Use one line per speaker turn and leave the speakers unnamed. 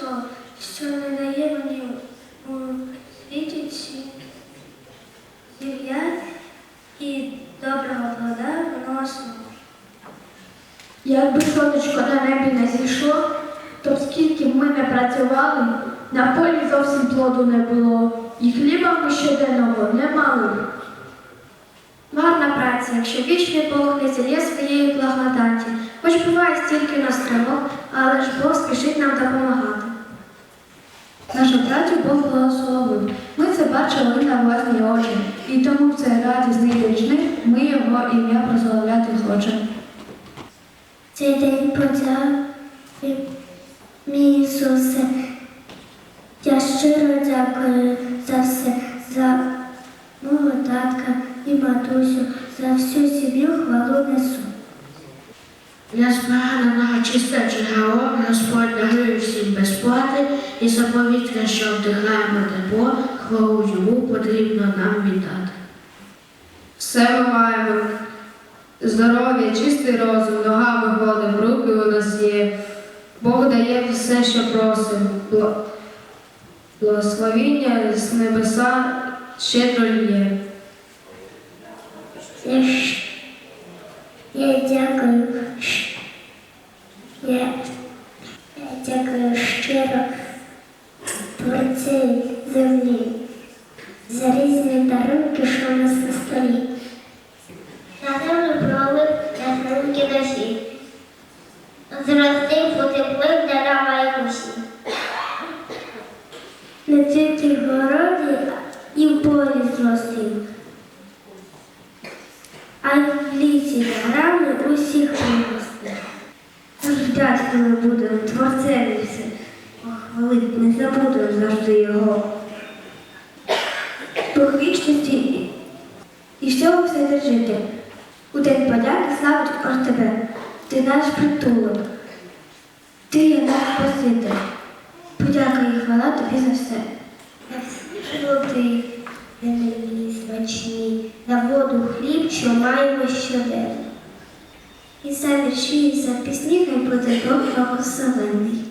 злого що не дає мені у світі ці і доброго плода виносимо.
Якби сонечко на небі не зійшло, то скільки б ми не працювали, на полі зовсім плоду не було, і хліба ми щоденного не мали.
Марна праця, якщо вічний Бог не зілє своєї благодаті, хоч буває стільки нас тривог, але ж Бог спішить нам допомагати.
Нашу працю Бог благословив. Ми це бачили на власні очі, і тому в цей радісний річник ми його ім'я прославляти хочемо.
Цей день подяки, мій Ісусе. Я щиро дякую за все, за мого татка і матусю, за всю сім'ю хвалу несу.
Для збраного чисте джерело Господь дарує всім безплати і за повітря, що вдихаємо тепло, хвалу йому потрібно нам віддати.
Все ми маємо. Здоров'я, чистий розум, ногами ходимо, руки у нас є. Бог дає все, що просимо. Бла- Благословіння з небеса щедро лє.
Я, щ- я дякую. щ- Я, я дякую щиро творцеві землі за різні дарунки, що у нас на столі. На землю пролив дарунки дощі. Зростив, утеплив дерева і кущі. Не тільки в городі, і в полі зростив. А й в лісі грами усіх виросте. Тож вдячними будемо творцеві все. Хвалить не забудемо завжди його. Дух вічності і- всього все держити. У день подяки славить про тебе. Ти наш притулок. Ти є наш Спаситель. Подяка і хвала тобі за все. Золотий, землі смачні, на воду хліб, що маємо щоденно. І за вірші, і за пісні, хай буде Бог благословенний.